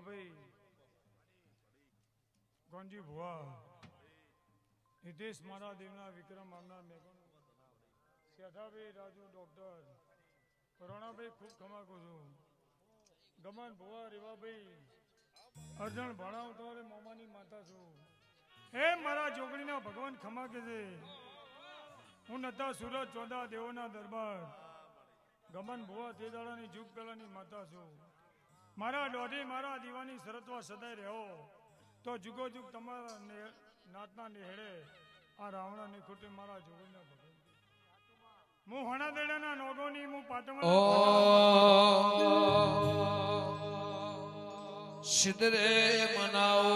રીવાભાઈ ગોંજી ભુવા. હિતેશ મારા દેવના વિક્રમ આવનાર મેઘણ શેઠાભાઈ રાજુ ડોક્ટર કરોણાભાઈ ખૂબ ખમાકું છું. ગમન ભુવા, રેવાભાઈ. અર્જણ ભણાવ તમારે મામાની માતા છું. હે મારા જોગણીના ભગવાન ખમા કે છે. હું નતા સુરત ચોદા દેવોના દરબાર. ગમન ભુવા તે દાડાની જુગ પેલાની માતા છું. મારા દોઢી મારા દીવાની શરતમાં સદાય રહ્યો તો જુગો જુગ તમારા ને- નાતના નેહડે આ રાવણા ને ખૂટે મારા જોગણના ભગવાન. હું હણા દેડાના નોગોની હું પાટમણ સિદ્ધરે મનાવો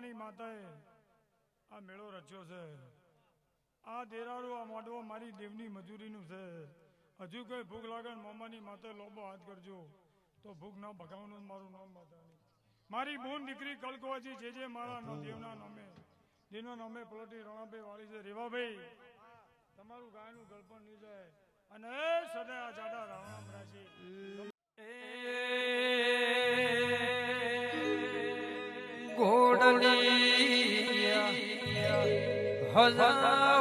મમ્માની માતાએ આ મેળો રચ્યો છે. આ દેરાડું આ મોઢવો મારી દેવની મજૂરીનું છે. હજુ કોઈ ભૂખ લાગે મોમાની માતાએ લોબો હાથ કરજો તો ભૂખ ના ભગાવવાનું મારું નામ માતાની. મારી બોન દીકરી કલકવાજી જે જે મારા નો દેવના નામે જેનો નામે પલોટી રણાભાઈ વાળી છે. રેવાભાઈ તમારું ગાયનું ગળપણ નહીં જાય. અને સદા આ જાડા રાવણા ભરાશી હજાઓ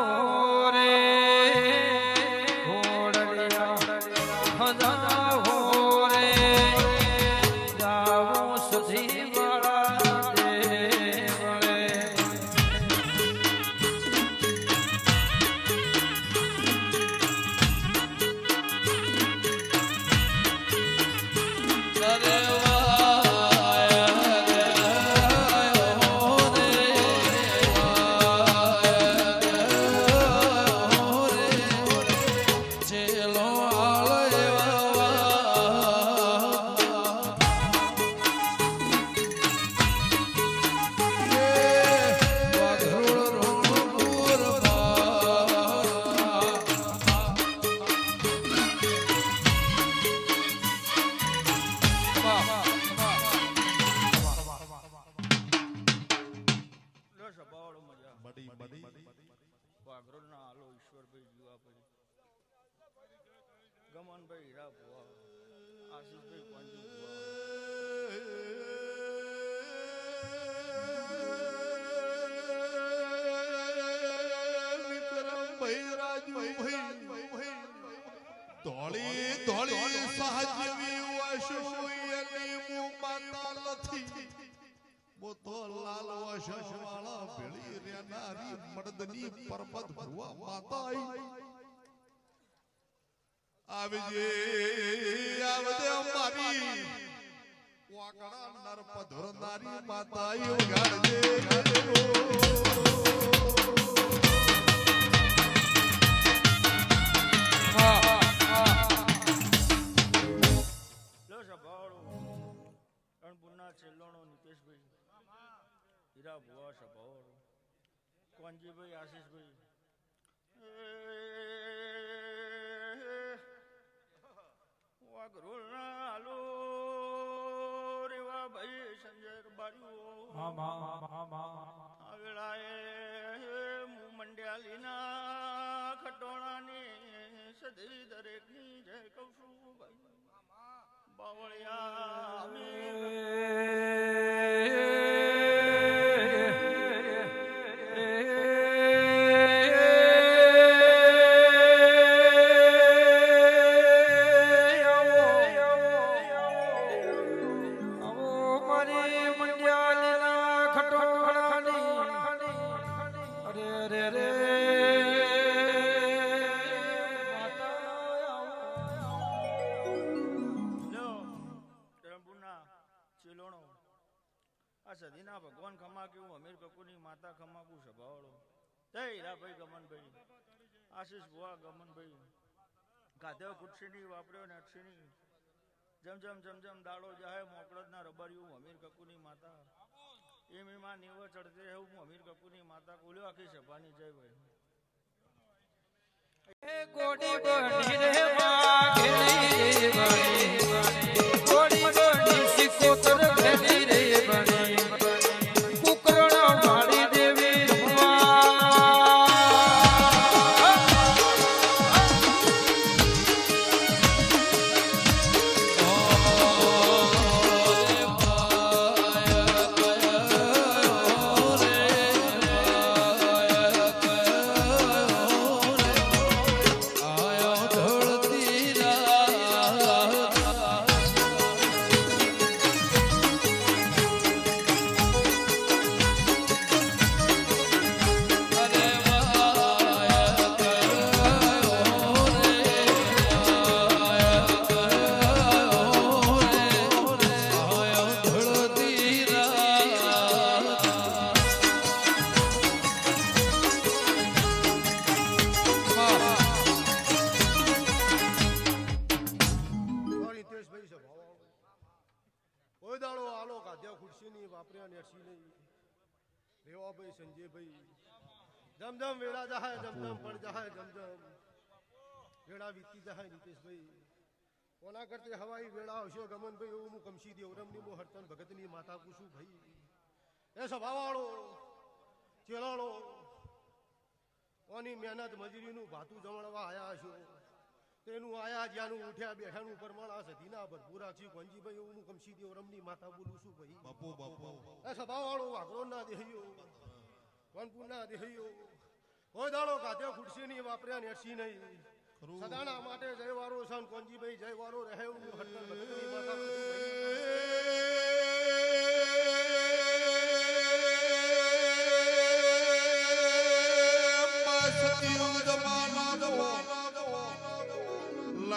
સહજવી વાશો એની મુ માતા નથી. મો તો લાલ વાશો વાળા ભેળી રેનારી મર્દની પરબત ભુવા માતા આવી આવજે આવજે મારી વાકડા નરપ ધોરનારી માતા આઈ ગાડજે રણપુરના છેલ્લોણો નિતેશભાઈ હીરા ભુવા સભાવાળો કોંજીભાઈ આશીષભાઈ. મંડ્યાલીના ખટોણાની સદી દરેકની જય કહું છું ભાઈ માતા ખમાકુ સભાવાળો જય હીરાભાઈ ગમનભાઈ. આશીષ ભુવા ગમનભાઈ. ગાધેવ કુટસીની વાપર્યો ને અક્ષીની જમ જમ જમ જમ દાડો જાહે મોકળદના રબરિયું અમીર કકુની માતા. એમ એમાં નીવ ચડતે હું અમીર કકુની માતા બોલ્યો આખી સભાની જય ભાઈ. ગોડી બની રે રેવાભાઈ સંજયભાઈ. જમ જમ વેળા જહા જમ જમ પણ જહાય જમ જમ વેળા વીતી જહાય નીતેશભાઈ કોના કરતે હવાઈ વેળા હશો ગમનભાઈ, એવું હું કમશી દેવરમની હું હરતન ભગતની માતા પૂછું, ભાઈ. એ સભાવાળો, ચેલાળો ઓની મહેનત મજૂરીનું ભાતું જમણવા આયા હશો તેનું આયા જ્યાંનું ઉઠ્યા બેઠાનું પ્રમાણ આ સધીના ભરપૂર રાખી કોંજીભાઈ એવું હું કમશી દેવરમની માતા બોલું છું ભાઈ બાપુ બાપુ એ સભાવાળો વાઘરો ના દેહ્યો કોનપુર ના દેહ્યો કોઈ દાડો કાતે ખુરશી ખુરશીની વાપર્યા નેરસી નહીં. સદાના માટે જય વારો સન કોંજીભાઈ જય વારો રહે હું ભગતની માતા પૂછું ભાઈ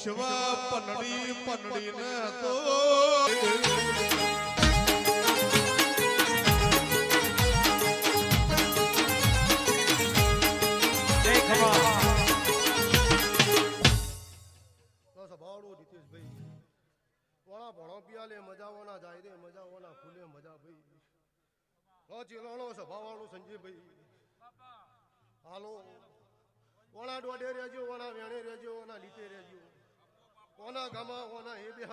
વિશ્વ પનડી પનડી ને તો ભણો પિયાલે મજા વણા જાય રે મજા વણા ફૂલે મજા ભાઈ. તો સભાવાળો સંજયભાઈ. હાલો. વણા દોડે રહેજો વણા વેણે રહેજો વણા લીટે રહેજો. કોના ગામા કોના એ બે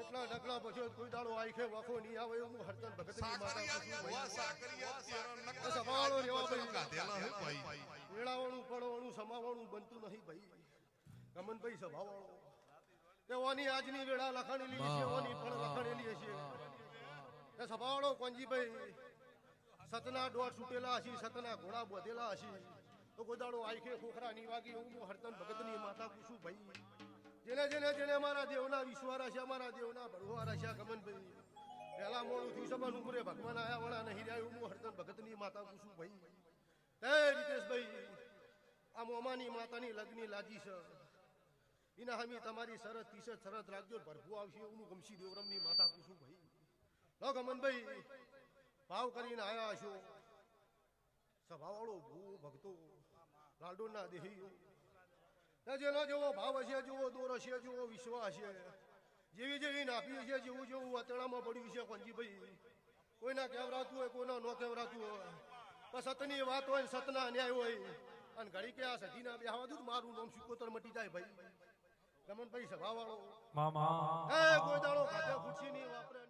એટલા ડગલા પછી કોઈ દાડો આઈખે વાખો નહીં આવે હું હરતન ભગતની માતા પૂછું. ભાઈ સભાવાળો રેવા ભાઈ. વેળાવાળું પડવાનું સમાવાળું બનતું નહીં ભાઈ. ગમનભાઈ સભાવાળો. તે ઓની આજની વેળા લખાણેલી છે ઓની પણ લખાણેલી હશે. તે સભાવાળો કોંજીભાઈ સતના ડોર છૂટેલા હશે સતના ઘોડા બોધેલા હશે. તો ગોદાડો આઈખે ખોખરા ની વાગી હું હરતન ભગતની માતા પૂછું ભાઈ. જેને જેને જેને મારા દેવના વિશ્વારા છે મારા દેવના ભરવા છે ગમનભાઈ પહેલા મોડું થયું, સભાન ઉમરે ભગવાન આયા વણા નહીં રહ્યા હું હરદન ભગતની માતા પૂછું, ભાઈ હે રીતેશભાઈ, આ મોમાની માતાની લગ્ની લાજી છે. એના હમી તમારી શરત તીસત શરત રાખજો ભરપું આવશે એવું ગમશી દેવરમની માતા પૂછું, ભાઈ, લો ગમનભાઈ ભાવ કરીને આયા છો. સભાવાળો ભૂ ભક્તો, લાડુના દેહીઓ. જેનો જેવો ભાવ હશે જેવો દોર હશે જેવો વિશ્વાસ છે. જેવી જેવી નાપી છે જેવું જેવું અતડામાં પડ્યું છે કોંજીભાઈ કોઈના કેવરાતું હોય કોઈના ન કહેવરાતું હોય. તો સતની વાત હોય સતના અન્યાય હોય. અને ઘડી કે આ સતીના બેહવા દઉં મારું નામ સિકોતર મટી જાય ભાઈ. ગમનભાઈ સભાવાળો. મામા. એ કોઈ દાડો ખાતે ખુરશી નહીં વાપરે.